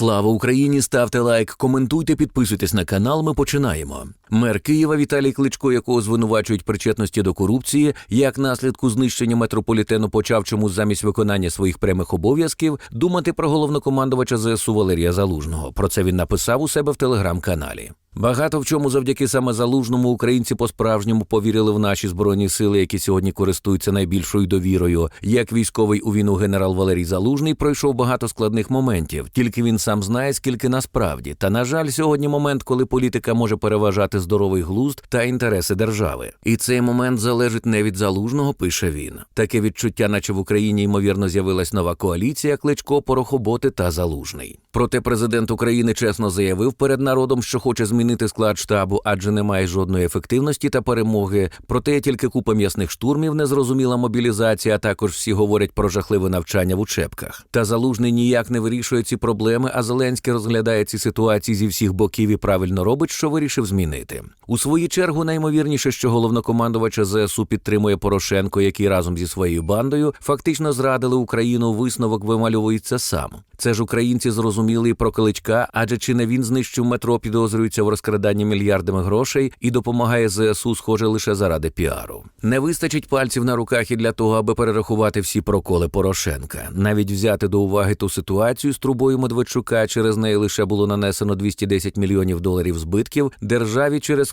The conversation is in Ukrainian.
Слава Україні! Ставте лайк, коментуйте, підписуйтесь на канал. Ми починаємо. Мер Києва Віталій Кличко, якого звинувачують причетності до корупції, як наслідку знищення метрополітену почав чомусь замість виконання своїх прямих обов'язків думати про головнокомандувача ЗСУ Валерія Залужного. Про це він написав у себе в телеграм-каналі. Багато в чому завдяки саме залужному українці по-справжньому повірили в наші збройні сили, які сьогодні користуються найбільшою довірою. Як військовий у війну генерал Валерій Залужний пройшов багато складних моментів. Тільки він сам знає, скільки насправді. Та на жаль, сьогодні момент, коли політика може переважати здоровий глузд та інтереси держави. І цей момент залежить не від залужного, пише він. Таке відчуття, наче в Україні ймовірно з'явилась нова коаліція Кличко, Порохоботи та Залужний. Проте президент України чесно заявив перед народом, що хоче змінити склад штабу, адже немає жодної ефективності та перемоги. Проте тільки купа м'ясних штурмів, незрозуміла мобілізація. а Також всі говорять про жахливе навчання в учебках. Та залужний ніяк не вирішує ці проблеми. А Зеленський розглядає ці ситуації зі всіх боків і правильно робить, що вирішив змінити. У свою чергу наймовірніше, що головнокомандувача ЗСУ підтримує Порошенко, який разом зі своєю бандою фактично зрадили Україну. Висновок вимальовується сам. Це ж українці зрозуміли і про Кличка, адже чи не він знищив метро, підозрюється в розкраданні мільярдами грошей і допомагає ЗСУ, схоже, лише заради піару. Не вистачить пальців на руках і для того, аби перерахувати всі проколи Порошенка, навіть взяти до уваги ту ситуацію з трубою Медведчука. Через неї лише було нанесено 210 мільйонів доларів збитків державі через